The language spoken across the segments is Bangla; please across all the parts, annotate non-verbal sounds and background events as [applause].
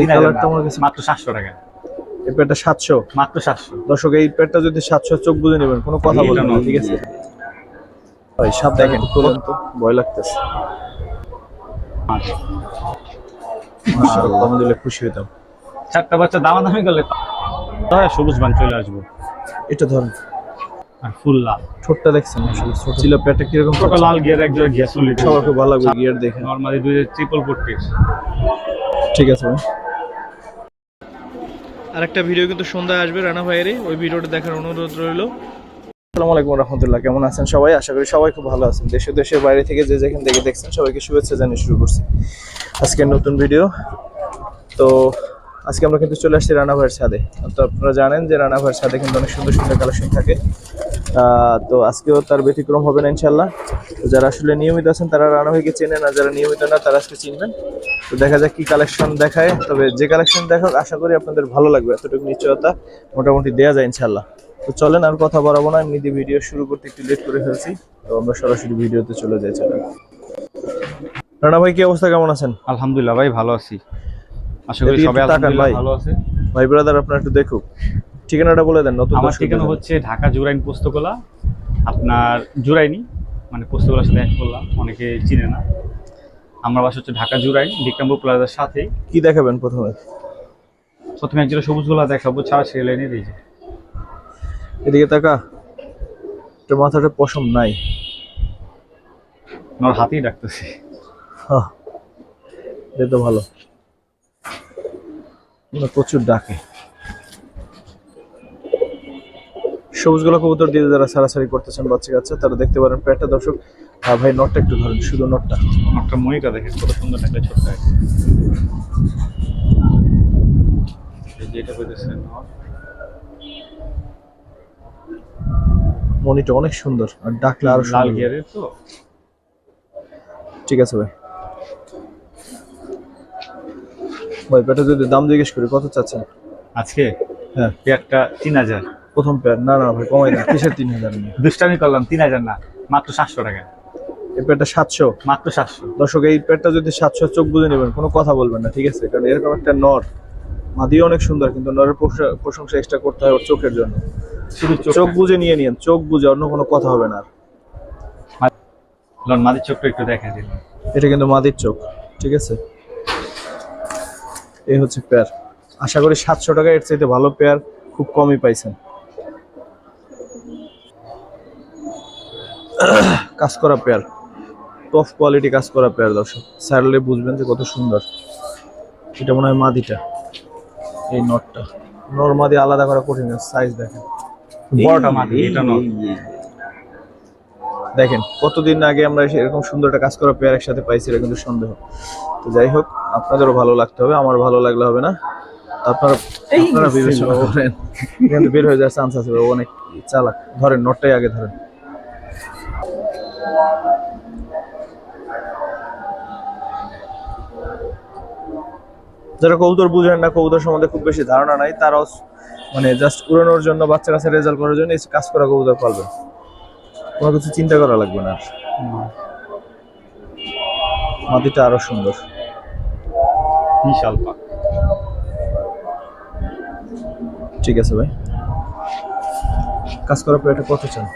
এই কালারটা আমার কাছে মাত্র সাতশো টাকা। এই প্যাডটা সাতশো? মাত্র সাতশো। দর্শক এই প্যাডটা যদি সাতশো চোখ বুঝে নেবেন কোনো কথা এটা বলবেন না। ঠিক আছে? ভাই সাবধানে একটু তোলেন তো ভয় লাগতেছে। কমে দিলে খুশি হইতাম। চারটা বাচ্চা দামাদামি করলে তাহলে সবুজ বান চলে আসব। এটা ধরেন। আর ফুল লাল। ছোটটা দেখছেন আসলে ছোট। ছিল প্যাডটা কীরকম লাল গিয়ার গিয়ার চলে সবার খুব ভালো লাগবে গিয়ার দেখে নর্মালি দুই ট্রিপল ঠিক আছে ভাই। আরেকটা ভিডিও কিন্তু সন্ধ্যায় আসবে রানা ভাইয়েরই। ওই ভিডিওটা দেখার অনুরোধ রইল। আসসালামু আলাইকুম রহমতুল্লাহ কেমন আছেন সবাই? আশা করি সবাই খুব ভালো আছেন। দেশে দেশের বাইরে থেকে যে যেখান থেকে দেখছেন সবাইকে শুভেচ্ছা জানিয়ে শুরু করছি। আজকের নতুন ভিডিও। তো আজকে আমরা কিন্তু চলে আসছি রানা ভাইয়ের ছাদে। তো আপনারা জানেন যে রানা ভাইয়ের ছাদে কিন্তু অনেক সুন্দর সুন্দর কালেকশন থাকে। তো আজকেও তার ব্যতিক্রম হবে না ইনশাল্লাহ তো যারা আসলে নিয়মিত আছেন, তারা রানা ভাইকে চেনেন, আর যারা নিয়মিত না, তারা আজকে চিনবেন। তো দেখা যাক কি কালেকশন দেখায়। তবে যে কালেকশন দেখাক, আশা করি আপনাদের ভালো লাগবে। এতটুকু নিশ্চয়তা মোটামুটি দেওয়া যায় ইনশাল্লাহ তো চলেন, আর কথা বাড়াবো না। এমনিতে ভিডিও শুরু করতে একটু লেট করে ফেলছি। তো আমরা সরাসরি ভিডিওতে চলে যাই, চলেন। রানা ভাই কি অবস্থা? কেমন আছেন? আলহামদুলিল্লাহ, ভাই, ভালো আছি। আশা করি সবাই আলহামদুলিল্লাহ ভালো আছে। ভাই ব্রাদার আপনার একটু দেখুক। ঠিকানাটা বলে দেন নতুন আমার ঠিকানা হচ্ছে ঢাকা জুরাইন পোস্তকলা। আপনার জুরাইনি মানে পোস্তকলার সাথে এক করলাম অনেকে চিনে না। আমার বাসা হচ্ছে ঢাকা জুরাইন বিক্রমপুর প্লাজার সাথে কি দেখাবেন প্রথমে? প্রথমে একজোড়া সবুজ গোলা দেখাবো ছাড়া সে লাইনে দিয়েছে এদিকে তাকা। তোর মাথাটা পশম নাই। আমার হাতেই ডাকতেছি। হ্যাঁ এটা তো ভালো। প্রচুর ডাকে। সবুজগুলো কবুতর দিয়ে যারা সারাসারি করতেছেন বাচ্চা কাচ্চা তারা দেখতে পারেন প্যাটটা দর্শক আহ, ভাই নটটা একটু ধরেন শুধু নটটা। একটা মনিটা দেখেন কত সুন্দর একটা ছোট্ট একটা। এই যে এটা কইতেছেন মনিটা অনেক সুন্দর আর ডাকলে আরও লাল। গিয়ারের তো। ঠিক আছে ভাই। ভাই প্যাটটা যদি দাম জিজ্ঞেস করি কত চাচ্ছেন? আজকে? হ্যাঁ। একটা তিন হাজার। প্রথম প্যাট না না ভাই কমাই না কিসের তিন হাজার দুষ্টামি করলাম তিন হাজার না মাত্র সাতশো টাকা। এই প্যাটটা সাতশো? মাত্র সাতশো। দর্শক এই প্যাটটা যদি সাতশো চোখ বুঝে নেবেন কোনো কথা বলবেন না ঠিক আছে? কারণ এরকম একটা নর। মাদিও অনেক সুন্দর কিন্তু নরের প্রশংসা- প্রশংসা এক্সট্রা করতে হয় ওর চোখের জন্য। শুধু চোখ। বুঝে নিয়ে নিন চোখ বুঝে অন্য কোনো কথা হবে না আর। মাদির চোখটা একটু দেখা দিন। এটা কিন্তু মাদির চোখ ঠিক আছে? এই হচ্ছে পেয়ার আশা করি সাতশো টাকা এর চাইতে ভালো পেয়ার খুব কমই পাইছেন। কাজ করা পেয়ার টপ কোয়ালিটি কাজ করা পেয়ার দর্শক। স্যারলে বুঝবেন যে কত সুন্দর। এটা মনে হয় মাদিটা। এই নটটা নর মাদি আলাদা করা কঠিন সাইজ দেখেন। বড়টা মাদি। এটা নয় দেখেন কতদিন আগে আমরা এরকম সুন্দর একটা কাজ করা পেয়ার একসাথে পাইছি এটা কিন্তু সন্দেহ। তো যাই হোক আপনাদেরও ভালো লাগতে হবে আমার ভালো লাগলে হবে না। আপনারা আপনারা বিবেচনা করেন। কিন্তু বের হয়ে যাওয়ার চান্স আছে অনেক চালাক। ধরেন নোটটাই আগে ধরেন। যারা কবুতর বুঝেন না কবুতর সম্বন্ধে খুব বেশি ধারণা নাই তারাও মানে জাস্ট উড়ানোর জন্য বাচ্চা কাছে রেজাল্ট করার জন্য এই কাজ করা কবুতর পালবেন কোনো কিছু চিন্তা করা লাগবে না। মাটিটা আরও সুন্দর। বিশাল পাক। ঠিক আছে ভাই। কাজ করার পর এটা কত চান?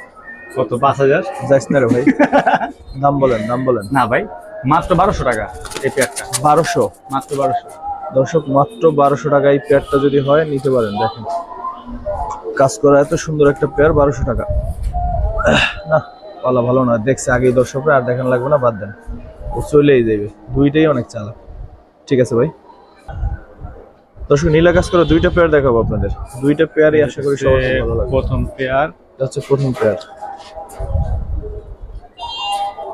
কত? পাঁচ হাজার? যাইস না রে ভাই। দাম বলেন দাম বলেন। না ভাই মাত্র বারোশো টাকা এই পেয়ারটা। বারোশো? মাত্র বারোশো। দর্শক মাত্র বারোশো টাকা এই পেয়ারটা যদি হয় নিতে পারেন দেখেন। কাজ করা এত সুন্দর একটা পেয়ার বারোশো টাকা। না পালা ভালো না। দেখছে আগেই দর্শকরা আর দেখান লাগবে না বাদ দেন। ও চলেই যাবে দুইটাই অনেক চালাক। ঠিক আছে ভাই। দর্শক নীলা কাজ করা দুইটা পেয়ার দেখাবো আপনাদের। দুইটা পেয়ারই আশা করি সবার ভালো লাগবে। প্রথম পেয়ার এটা হচ্ছে প্রথম পেয়ার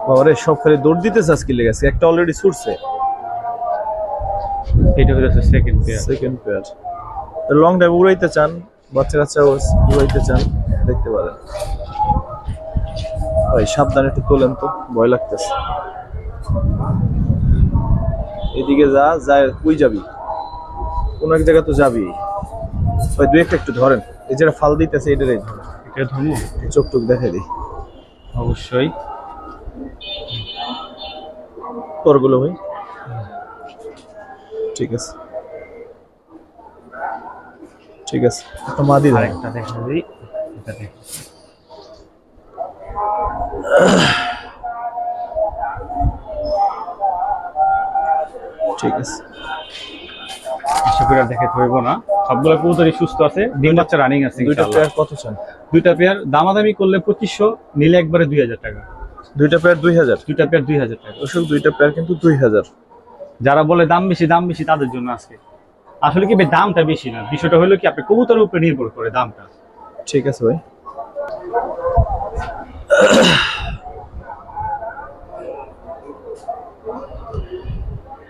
বাবারে সব খালি দৌড় দিতেছে আজকে লেগেছে একটা অলরেডি ছুটছে। এটা হচ্ছে second pair second pair long drive উড়াইতে চান বাচ্চা কাচ্চা উড়াইতে চান দেখতে পারেন। ভাই সাবধানে একটু তোলেন তো ভয় লাগতেছে। এদিকে যা যায় কই যাবি? কোন এক জায়গা তো যাবি। ভাই দু একটা একটু ধরেন। এই যেটা ফাল দিতেছে এটারই ধরেন এটা এই চোখ টুক দেখে দিই। অবশ্যই। তোরগুলো ভাই। ঠিক আছে। ঠিক আছে। একটা মাদি। আরেকটা দেখা দিই। এটা দেখি। ঠিক আছে। আশা করি দেখাতে হইব না। সবগুলো কবুতরই সুস্থ আছে ডিম বাচ্চা রানিং আছে দুইটা পেয়ার কত চান? দুইটা পেয়ার দামাদামি করলে পঁচিশশো নিলে একবারে দুই হাজার টাকা। দুইটা পেয়ার দুই হাজার? দুইটা পেয়ার দুই হাজার টাকা। দুইটা পেয়ার কিন্তু দুই হাজার। যারা বলে দাম বেশি দাম বেশি তাদের জন্য আজকে। আসলে কি দামটা বেশি না? বিষয়টা হলো কি আপনি কবুতরের উপরে নির্ভর করে দামটা। ঠিক আছে ভাই।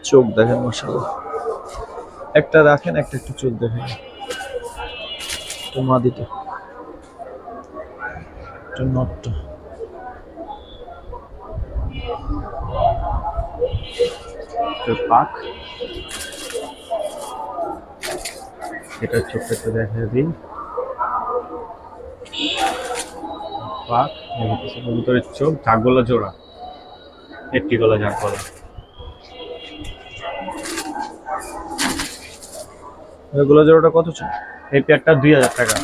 চোখ দেখেন মাসাল্লাহ একটা রাখেন, একটা একটু চোখ দেখেন। তো মাদিটা একটা নটটা। পাক। এটা ছোট্ট একটু দেখা দিন। পাক কবুতরের চোখ, ঝাঁকগোলা জোড়া। একটি গলা ঝাঁকগোলা এগুলো জোড়াটা কত চান? এই পেয়ারটা দুই হাজার টাকা।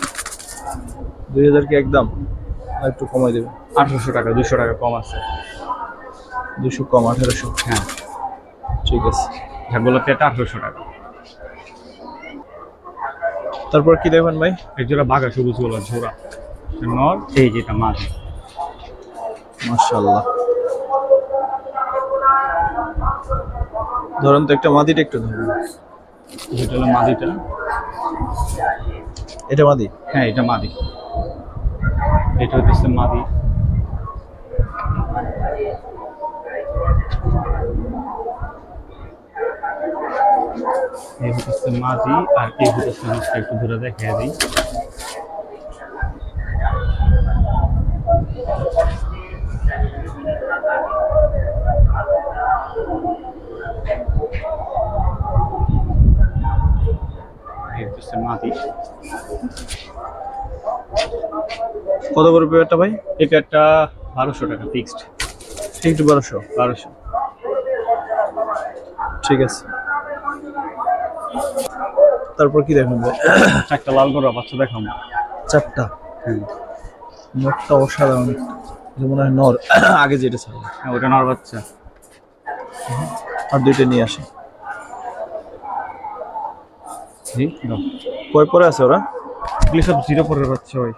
দুই হাজার কি একদম? একটু কমাই দেবেন। আঠারোশো টাকা দুশো টাকা কম আছে। দুশো কম আঠারোশো? হ্যাঁ। ঠিক আছে। ঝাঁকগোলা পেয়ারটা আঠারোশো টাকা। তারপর কি দেখবেন ভাই? এক জোড়া বাঘা সবুজ গোলা ঝোড়া নর এই যেটা মাছ। মাশাল্লাহ ধরেন তো একটা মাদিটা একটু ধরুন। এটা হলো মাদিটা। এটা মাদি? হ্যাঁ এটা মাদি। এটা হচ্ছে মাদি। এই হচ্ছে মাদি আর এই হচ্ছে একটু ধরে দেখিয়ে দিই। কত করে পেয়ারটা ভাই? এই প্যাডটা বারোশো টাকা ফিক্সড ফিক্সড বারোশো। বারোশো। ঠিক আছে। তারপর কি দেখবেন ভাই? একটা লাল গড়া বাচ্চা দেখাম চারটা। হ্যাঁ। নটটা অসাধারণ। মনে হয় নর। আগে যেটা ছিল। হ্যাঁ ওটা নর বাচ্চা। আর দুইটা নিয়ে আসে। কয় পরে আছে ওরা? এগুলি সব জিরো পরের বাচ্চা ওই।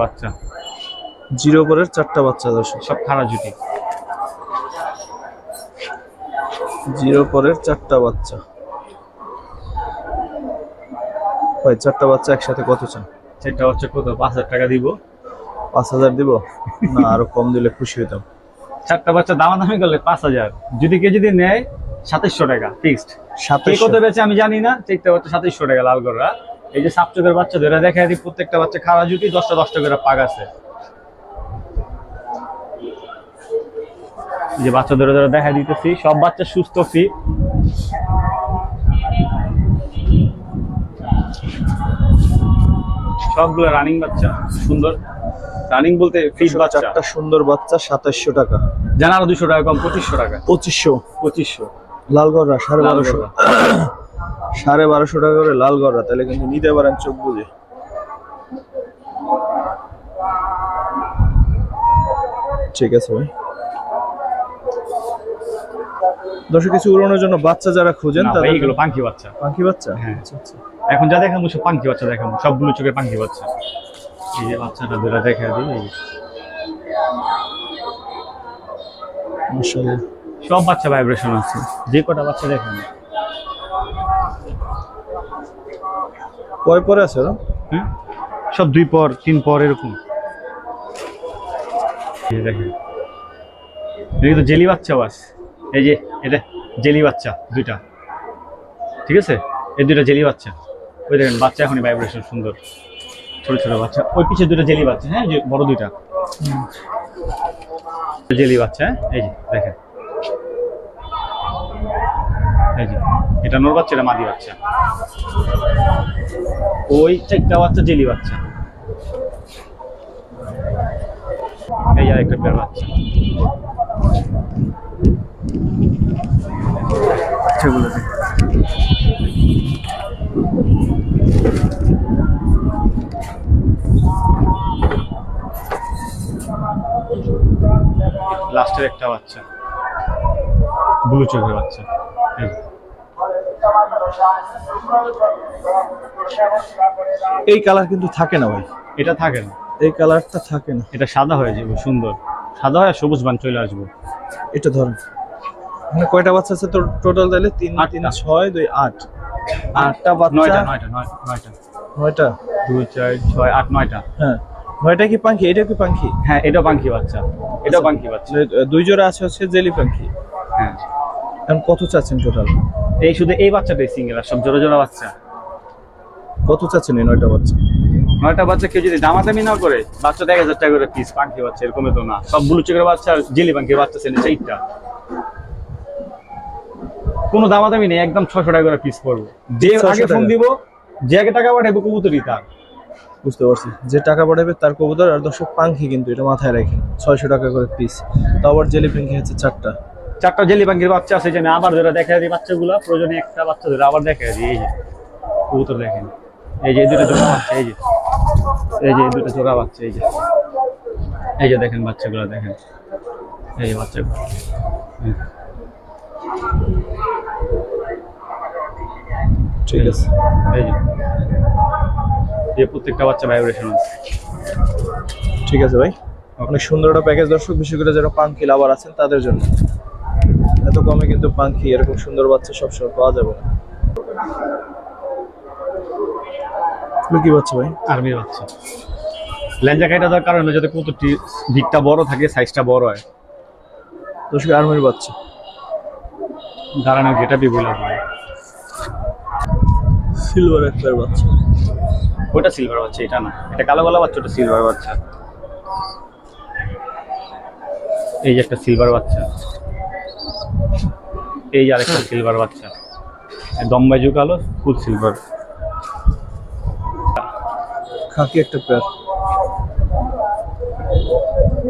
বাচ্চা। জিরো পরের চারটা বাচ্চা দর্শক। সব খারাপ জুটি জিরো পরের চারটা বাচ্চা। ভাই চারটা বাচ্চা একসাথে কত চান? সেটা হচ্ছে কত? পাঁচ হাজার টাকা দিব। পাঁচ হাজার দিব? না আরও কম দিলে খুশি হইতাম। চারটা বাচ্চা দামাদামি করলে পাঁচ হাজার। যদি কেউ যদি নেয় সাতাইশশো টাকা ফিক্সড কে কত বেচে আমি জানি না। চারটা বাচ্চা সাতাইশশো টাকা লাল গড়া এই যে সাপচকের বাচ্চা ধরে দেখা প্রত্যেকটা বাচ্চা খাওয়া জুটি দশটা দশটা করে পাক আছে। যে বাচ্চা ধরে ধরে দেখা দিতেছি সব বাচ্চা সুস্থ ফিট সবগুলো রানিং বাচ্চা সুন্দর। রানিং বলতে ফিট বাচ্চা। একটা সুন্দর বাচ্চা সাতাইশশো টাকা। জানা আরও দুশো টাকা কম পঁচিশশো টাকা। পঁচিশশো। পঁচিশশো। লালগড়রা সাড়ে বারোশো। সাড়ে বারোশো টাকা করে লালগড়রা তাহলে কিন্তু নিতে পারেন চোখ বুঝে ঠিক আছে ভাই। দর্শক কিছু উড়ানোর জন্য বাচ্চা যারা খুঁজেন তাদের এগুলো পাঙ্কি বাচ্চা। পাখি বাচ্চা? হ্যাঁ। আচ্ছা আচ্ছা। এখন যা দেখাবো সব পাঙ্কি বাচ্চা দেখাবো সবগুলো চোখের পাঙ্কি বাচ্চা। এই যে বাচ্চাটা ধরে দেখা দিই সব বাচ্চা ভাইব্রেশন আছে যে কটা বাচ্চা দেখেন কয় পরে আছে ওরা হ্যাঁ সব দুই পর তিন পর এরকম। দেখেন। জেলি বাচ্চা বাস এই যে, এটা জেলি বাচ্চা দুইটা। ঠিক আছে? এই দুইটা জেলি বাচ্চা। ওই দেখেন, বাচ্চা এখনই ভাইব্রেশন সুন্দর। ছোট ছোট বাচ্চা। ওই পিছে দুটো জেলি বাচ্চা হ্যাঁ? যে বড় দুইটা। জেলি বাচ্চা হ্যাঁ? এই যে, দেখেন। এই যে, এটা নোর বাচ্চা, এটা মাদি বাচ্চা। ওই চারটা বাচ্চা জেলি বাচ্চা। এই আর একটা বাচ্চা। লাস্টের একটা বাচ্চা। ব্লু চোখের বাচ্চা। এই কালার কিন্তু থাকে না ভাই। এটা থাকে না। এই কালারটা থাকে না। এটা সাদা হয়ে যাবে সুন্দর। সাদা হয়ে সবুজ বান চলে আসবে। এটা ধরেন। এখানে কয়টা বাচ্চা আছে তোর টোটাল তাহলে? তিন। তিন ছয় দুই আট। আটটা নয়টা বাচ্চা? নয়টা নয়- নয়টা। নয়টা? দুই চার ছয় আট নয়টা। হ্যাঁ। নয়টা কি পাখি এটা কি পাখি হ্যাঁ এটা পাঙ্কি বাচ্চা। এটা পাঙ্কি বাচ্চা। দুই জোড়া আছে হচ্ছে জেলি পাখি হ্যাঁ। এখন কত চাচ্ছেন টোটাল এই শুধু এই বাচ্চাটাই সিঙ্গেল আর সব জোড়া জোড়া বাচ্চা। কত চাচ্ছেন এই নয়টা বাচ্চা? নয়টা বাচ্চা কেউ যদি দামাদামি না করে বাচ্চাটা এক হাজার টাকা করে পিস পাঙ্কি বাচ্চা এরকমই তো না। সব ব্লু চেকের বাচ্চা আর জেলি পাঙ্কির বাচ্চা সেনে চারটা। কোনো দামাদামি নেই একদম ছশো টাকা করে পিস পড়ব। যে আগে ফোন দিব যে আগে টাকা পাঠাবো কবুতরই তার। বুঝতে পারছি। যে টাকা পাঠাবে তার কবুতর আর দর্শক পাখি কিন্তু এটা মাথায় রাখেন ছয়শো টাকা করে পিস তো আবার জেলি পাখি হচ্ছে চারটা। চারটা জেলি পাঙ্কির বাচ্চা আছে যে আমি আবার ধরে দেখা দিই বাচ্চাগুলো প্রয়োজনে একটা বাচ্চা ধরে আবার দেখা দিই এই যে। কবুতর দেখেন। এই যে এই দুটো জোড়া বাচ্চা এই যে। এই যে এই দুটো জোড়া বাচ্চা এই যে। এই যে দেখেন বাচ্চাগুলো দেখেন। এই যে বাচ্চাগুলো। ঠিক আছে। এই যে। প্রত্যেকটা বাচ্চা ভাইব্রেশন আছে। ঠিক আছে ভাই। অনেক সুন্দর একটা প্যাকেজ দর্শক বিশেষ করে যারা পাঙ্কি লাভার আছেন তাদের জন্য। এত কমে কিন্তু পাঙ্কি এরকম সুন্দর বাচ্চা সবসময় পাওয়া যাবে না। কি বাচ্চা ভাই? আর্মির বাচ্চা। ল্যাঞ্জা কাইটা দেওয়ার কারণে যাতে কতটি দিকটা বড় থাকে সাইজটা বড় হয়। দর্শক আর্মির বাচ্চা। দাঁড়ানো যেটা বি বলে। সিলভার একটার বাচ্চা। ওটা সিলভার বাচ্চা এটা না। এটা কালো গলা বাচ্চা ওটা সিলভার বাচ্চা। এই যে একটা সিলভার বাচ্চা। এই যে আরেকটা সিলভার বাচ্চা। দম্বাইজু কালো ফুল সিলভার খাকি একটা পেয়ার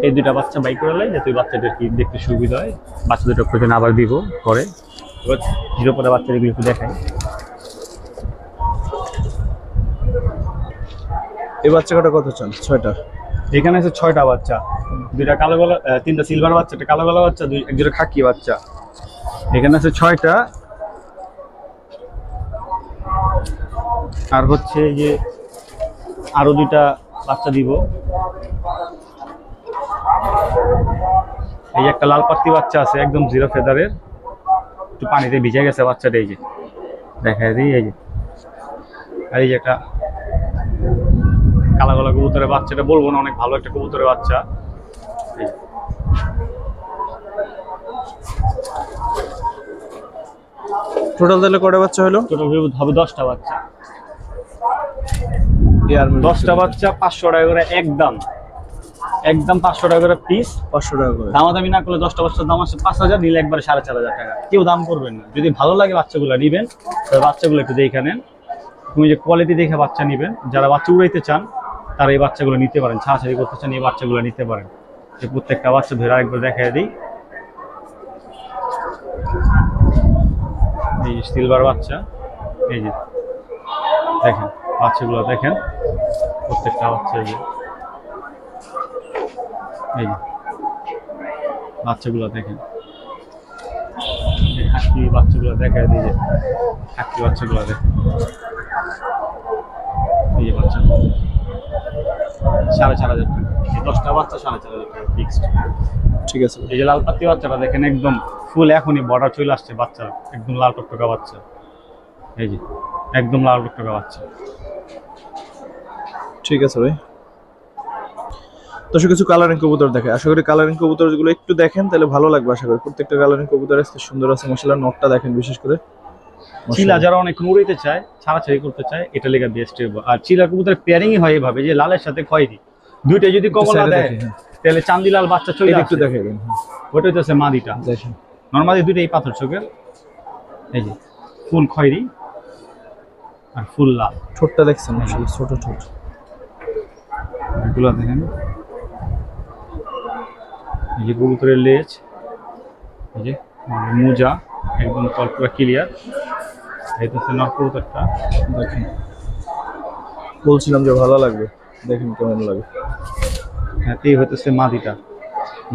এই দুটা বাচ্চা বাই করে লাই যাতে ওই বাচ্চাদের কি দেখতে সুবিধা হয়। বাচ্চা দুটো প্রয়োজন আবার দিব পরে। এবার জিরো পরে বাচ্চাদের একটু দেখাই। এই বাচ্চা কটা কত চান? ছয়টা। এখানে আছে ছয়টা বাচ্চা। দুইটা কালো গলা তিনটা সিলভার বাচ্চা, একটা কালো গলা বাচ্চা, দুই দুটো খাকি বাচ্চা। এখানে আছে ছয়টা। আর হচ্ছে যে আরও দুইটা বাচ্চা দিব। এই একটা লাল পাত্তি বাচ্চা আছে, একদম জিরো ফেদারের। একটু পানিতে ভিজে গেছে বাচ্চাটা, এই যে। দেখায় দিই, এই যে। আর এই যে একটা কালা কালা কবুতরের বাচ্চাটা বলব না অনেক ভালো একটা কবুতরের বাচ্চা। টোটাল তাহলে কটা বাচ্চা হলো? টোটাল হবে দশটা বাচ্চা। দশটা বাচ্চা পাঁচশো টাকা করে একদম একদম পাঁচশো টাকা করে পিস পাঁচশো টাকা করে। দামাদামি না করলে দশটা বাচ্চার দাম আছে পাঁচ হাজার নিলে একবারে সাড়ে চার হাজার টাকা। কেউ দাম করবেন না। যদি ভালো লাগে বাচ্চাগুলো নিবেন তবে বাচ্চাগুলো একটু দেখে নেন। তুমি যে কোয়ালিটি দেখে বাচ্চা নিবেন যারা বাচ্চা উড়াইতে চান তারা এই বাচ্চাগুলো নিতে পারেন, ছাড়াছাড়ি করতে চান, এই বাচ্চাগুলো নিতে পারেন। এই প্রত্যেকটা বাচ্চা ধরে আরেকবার দেখাই দিই। এই সিলভার বাচ্চা, এই যে দেখেন, বাচ্চাগুলো দেখেন, প্রত্যেকটা বাচ্চা এই যে এই যে বাচ্চাগুলো দেখেন। হাসি বাচ্চাগুলো দেখায় দিয়ে যে হাসি বাচ্চাগুলো দেখেন। এই যে বাচ্চা সাড়ে চার হাজার টাকা। দশটা বাচ্চা সাড়ে চার হাজার টাকা ফিক্সড ঠিক আছে। এই যে লাল পাতি বাচ্চাটা দেখেন একদম ফুল এখনই বর্ডার চলে আসছে বাচ্চা একদম লাল টকটকা বাচ্চা। এই যে একদম লাল টকটকা বাচ্চা। ঠিক আছে ভাই। দর্শক কিছু কালারিং কবুতর দেখে। আশা করি কালারিং কবুতরগুলো একটু দেখেন তাহলে ভালো লাগবে আশা করি। প্রত্যেকটা কালারিং কবুতর আজকে সুন্দর আছে মশলা নটটা দেখেন বিশেষ করে। চিলা যারা অনেক উড়িতে চায় ছাড়াছাড়ি করতে চায় এটা লেগে বেস্ট আর চিলা কবুতর পেয়ারিংই হয় এভাবে যে লালের সাথে খয়েরি দুইটা যদি কমলা দেয় হ্যাঁ। তাহলে চান্দিলাল বাচ্চা চলে একটু আসে। দেখে দেন ওটা হচ্ছে মাদিটা। দেখেন। নর্মালি দুইটা এই পাথর চোখের এই যে ফুল খয়েরি আর ফুল লাল। ছোটটা দেখছেন আসলে ছোট ঠোঁট। এগুলো দেখেন। এই যে কবুতরের লেজ এই যে মোজা একদম কল পুরো ক্লিয়ার। এটা হচ্ছে নর দেখেন। বলছিলাম যে ভালো লাগবে। দেখেন কেমন লাগে। হ্যাঁ এই হতেছে মাদিটা।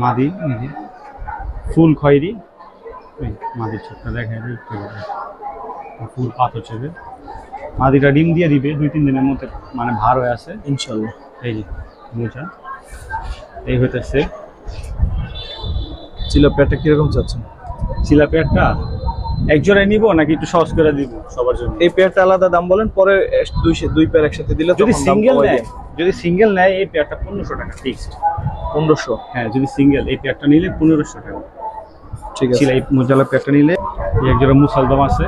মাদি ফুল খয়েরি। এই মাদির ছোটটা দেখেন। ফুল পাথর চেপে মাদিটা ডিম দিয়ে দিবে দুই তিন দিনের মধ্যে মানে ভার হয়ে আছে। ইনশাল্লাহ। এই যে মোচা এই হইতেছে চিলা প্যাটটা কীরকম চাচ্ছেন? চিলা পেয়ারটা এক জোড়ায় নিব নাকি একটু সহজ করে দিব সবার জন্য? এই পেয়ারটা আলাদা দাম বলেন পরে দুই দুই পেয়ার একসাথে দিলে যদি সিঙ্গেল নেয় যদি সিঙ্গেল নেয় এই পেয়ারটা পনেরোশো টাকা ফিক্সড পনেরোশো? হ্যাঁ যদি সিঙ্গেল এই পেয়ারটা নিলে পনেরোশো টাকা। ঠিক আছে। এই মোজালা পেয়ারটা নিলে এই এক জোড়া মুসালদম আছে।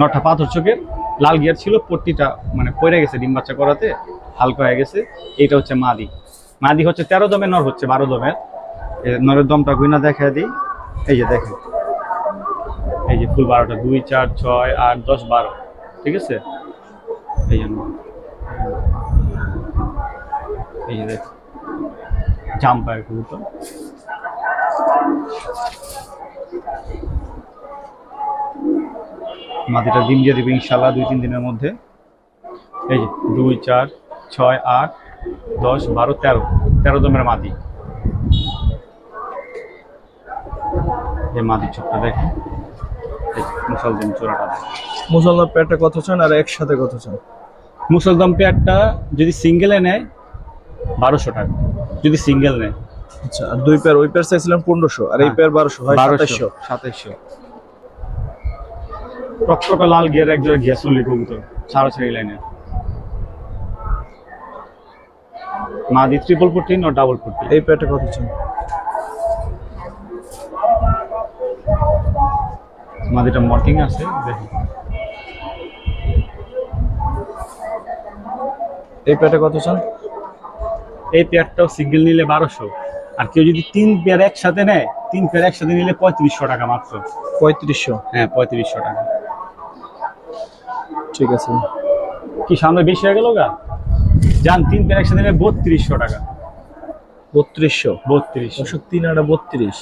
নটা পাথর চোখের লাল গিয়ার ছিল পট্টিটা মানে পড়ে গেছে ডিম বাচ্চা করাতে হালকা হয়ে গেছে। এইটা হচ্ছে মাদি। মাদি হচ্ছে তেরো দমের নর হচ্ছে বারো দমের। নরের দমটা গুইনা দেখা দিই। এই যে দেখেন। এই যে ফুল বারোটা, দুই, চার, ছয়, আট, দশ, বারো। ঠিক আছে? এই জন্য। এই যে দেখ জাম্পায় কবুতর। মাটিটা ডিম দিয়ে দেবে ইনশাল্লাহ দুই, তিন দিনের মধ্যে। এই যে দুই, চার, ছয়, আট, দশ, বারো, তেরো। তেরো দমের মাদি এই মাদি ছোটটা দেখেন মুসলদম চোরাটা দেখেন মুসলমান কত চান আর একসাথে কত চান। মুসলদম পেয়ারটা যদি সিঙ্গেলে নেয় বারোশো টাকা। যদি সিঙ্গেল নেয়। আচ্ছা আর দুই পেয়ার ওই পেয়ার চাইছিলাম পনেরোশো আর এই হ্যাঁ। পেয়ার বারোশো হয় সাতাইশশো। সাতাইশশো। টকটকা লাল গিয়ার একজোড়া ঘিয়া চল্লি কবুতর ছাড়াছাড়ি লাইনের মাদি ট্রিপল ফুটি ও ডাবল ফুটি এই পেয়ারটা কত চান। মাদিটা মর্কিং আছে দেখুন এই পেয়ারটা কত চান? এই পেয়ারটাও সিঙ্গেল নিলে বারোশো। আর কেউ যদি তিন পেয়ার একসাথে নেয় তিন পেয়ার একসাথে নিলে পঁয়ত্রিশশো টাকা মাত্র। পঁয়ত্রিশশো? হ্যাঁ পঁয়ত্রিশশো টাকা। ঠিক আছে। কি সামনে বেশি হয়ে গেল গা? যান তিন পেয়ার একসাথে নিলে বত্রিশশো টাকা। বত্রিশশো? বত্রিশ। অবশ্য তিন আটা বত্রিশ।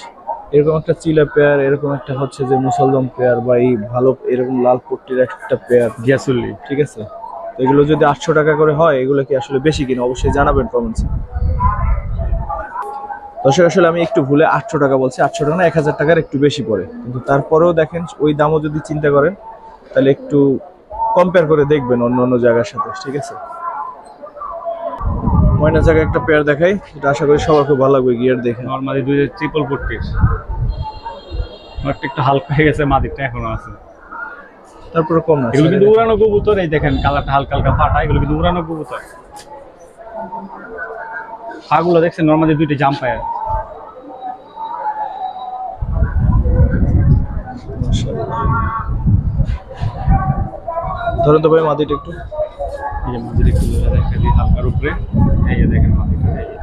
এরকম একটা চিলা পেয়ার এরকম একটা হচ্ছে যে মুসলদম পেয়ার বা এই ভালো এরকম লাল পট্টির একটা পেয়ার। গিয়াসুল্লি ঠিক আছে? তো এগুলো যদি আটশো টাকা করে হয় এগুলো কি আসলে বেশি কিনা? অবশ্যই জানাবেন কমেন্টসে দর্শক আসলে আমি একটু ভুলে আটশো টাকা বলছি। আটশো টাকা না এক হাজার টাকার একটু বেশি পড়ে। কিন্তু তারপরেও দেখেন ওই দামও যদি চিন্তা করেন তাহলে একটু কম্পেয়ার করে দেখবেন অন্য অন্য জায়গার সাথে। ঠিক আছে? ময়না জায়গায় একটা পেয়ার দেখাই এটা আশা করি সবার খুব ভালো লাগবে গিয়ার দেখে। নর্মালি দুই ট্রিপল পট্টির একটা হালকা হয়ে গেছে মাদিরটা এখনও আছে। তারপরে কম এগুলো কিন্তু উড়ানো কবুতর এই দেখেন কালারটা হালকা হালকা ফাটা এগুলো কিন্তু উড়ানো কবুতর। পাগুলো দেখছেন নর্মালি দুইটা জাম্প পায়। ধরেন তো ভাই মাটিটা একটু। এই যে মাদির একটু হালকার উপরে এই যে দেখেন মাদিরটা এই যে।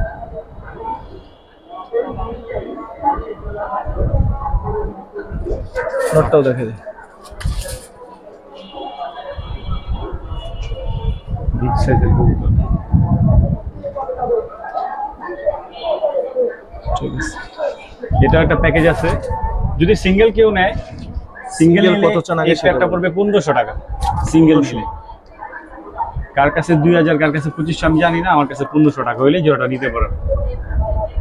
নটটাও দেখে দিই বিগ সাইজের কবুতর ঠিক আছে। এটা একটা প্যাকেজ আছে। যদি সিঙ্গেল কেউ নেয় সিঙ্গেল কত চান আগে বলুন। পড়বে পনেরোশো টাকা। সিঙ্গেল নিলে। কার কাছে দুই হাজার কার কাছে পঁচিশশো আমি জানি না আমার কাছে পনেরোশো টাকা হইলে জোড়াটা নিতে পারেন।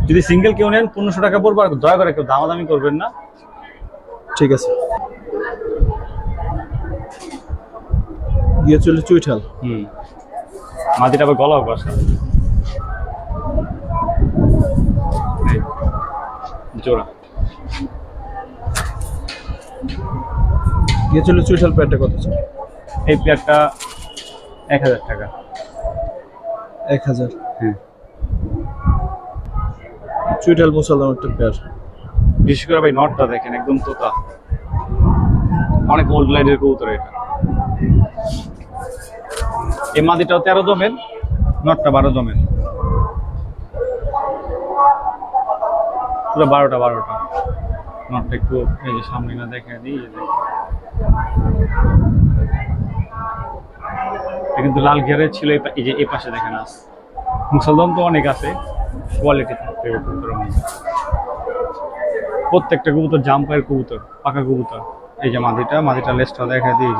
যদি সিঙ্গেল কেউ নেন পনেরোশো টাকা পড়বে আর দয়া করে কেউ দামাদামি করবেন না। ঠিক আছে। গিয়ে চলে চুইঠাল। হুম। মাটিটা আবার গলাও কষা এই, জোড়া। গিয়ে চলে চুইঠাল প্যাডটা কত এই প্লেয়ারটা এক হাজার টাকা। এক হাজার? হ্যাঁ। চুইঠাল মুসলমান একটা পেয়ার বিশেষ করে ভাই নটটা দেখেন একদম তোতা। অনেক ওল্ড লাইনের কবুতর এটা। এই মাদিটাও তেরো দমের নটটা বারো দমের পুরো বারোটা বারোটা। নটটা একটু এই যে সামনে না দেখে দিই এই যে দেখেন। কিন্তু লাল ঘেরের ছিল এই যে এই পাশে দেখেন আস। মুসলদম তো অনেক আছে কোয়ালিটি কবুতরের মধ্যে প্রত্যেকটা কবুতর জাম্পের কবুতর, পাকা কবুতর। এই যে মাদিটা মাদিটা লেসটা দেখা দিয়ে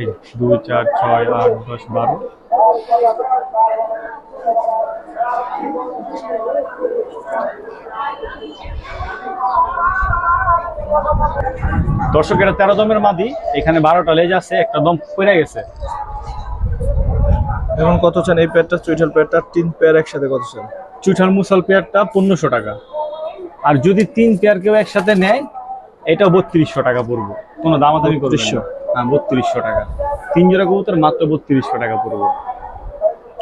এই দুই, চার, ছয়, আট, দশ, বারো। দর্শকেরা তেরো দমের মাদি। এখানে বারোটা লেজ আছে একটা দম পড়ে গেছে। এখন কত চান এই পেয়ারটা চুইঠাল পেয়ারটা তিন পেয়ার একসাথে কত চান? চুঠাল মুসাল পেয়ারটা পনেরোশো টাকা। আর যদি তিন পেয়ার কেউ একসাথে নেয় এটা বত্রিশশো টাকা পড়ব। কোনো দামাদামি করবে 3200 হ্যাঁ বত্রিশশো টাকা। তিন জোড়া কবুতর মাত্র বত্রিশশো টাকা পড়ব।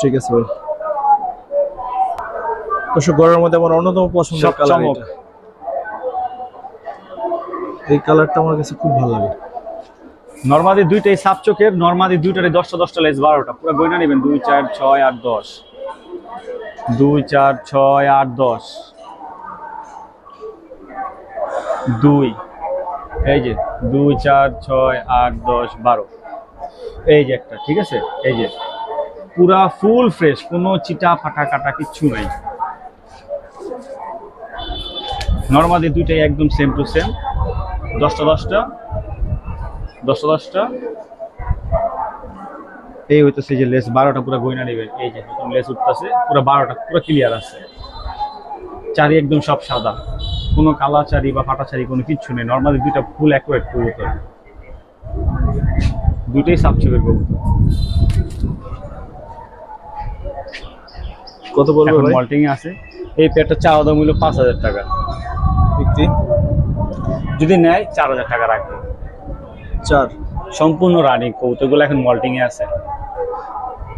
ঠিক আছে ভাই। দর্শক গড়ের মধ্যে আমার অন্যতম পছন্দ চমক। এই কালারটা আমার কাছে খুব ভালো লাগে। নর্মাদি দুইটাই সাপ চোখের, নর্মাদি দুইটারে দশটা দশটা লেজ বারোটা। পুরো গয়না নেবেন, দুই, চার, ছয়, আট, দশ। দুই, চার, ছয়, আট, দশ। দুই। এই যে, দুই, চার, ছয়, আট, দশ, বারো। এই যে একটা, ঠিক আছে? এই যে। পুরা ফুল ফ্রেশ, কোনো চিটা, ফাটা, কাটা কিচ্ছু নাই। নর্মাদি দুইটাই একদম সেম টু সেম দশটা দশটা। দশটা দশটা। এই হইতেছে যে লেস বারোটা পুরো গয়না নেবেন এই যে নতুন লেস উঠতেছে পুরো বারোটা পুরো ক্লিয়ার আছে। চারি একদম সব সাদা। কোনো কালা চারি বা ফাটা চারি কোনো কিচ্ছু নেই। নর্মালি দুইটা ফুল অ্যাকুরেট কবুতর দুইটাই সাবচেপের কবুতর কত বলব মল্টিং আছে। এই পেয়ারটা চাওয়া দাম হইল পাঁচ হাজার টাকা। যদি নেয় চার হাজার টাকা রাখব। চার। সম্পূর্ণ রানিং কবুতরগুলো এখন মল্টিং এ আছে।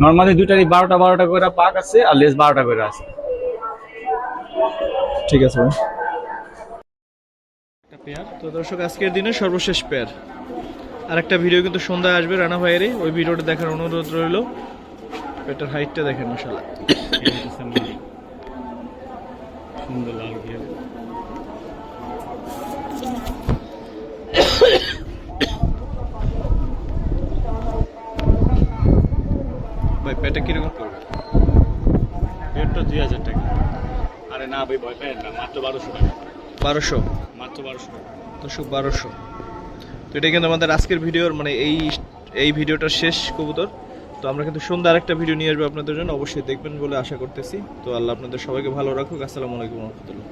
নর্মালি দুইটারই বারোটা বারোটা করে পাক আছে আর লেস বারোটা করে আছে। ঠিক আছে ভাই। একটা পেয়ার তো দর্শক আজকের দিনে সর্বশেষ পেয়ার আর একটা ভিডিও কিন্তু সন্ধ্যায় আসবে রানা ভাইয়েরই। ওই ভিডিওটা দেখার অনুরোধ রইল। পেটার হাইটটা দেখেন মশালা। [coughs] সুন্দর লাল ভাই পেটা কীরকম পড়বে? দুই হাজার টাকা। আরে না ভাই ভয় পেন না মাত্র বারোশো টাকা। বারোশো? মাত্র বারোশো টাকা। বারোশো। তো এটা কিন্তু আমাদের আজকের ভিডিওর মানে এই এই ভিডিওটার শেষ কবুতর। তো আমরা কিন্তু সন্ধ্যা আরেকটা ভিডিও নিয়ে আসব আপনাদের জন্য অবশ্যই দেখবেন বলে আশা করতেছি। তো আল্লাহ আপনাদের সবাইকে ভালো রাখুক। আসসালামু আলাইকুম রহমতুল্লাহ।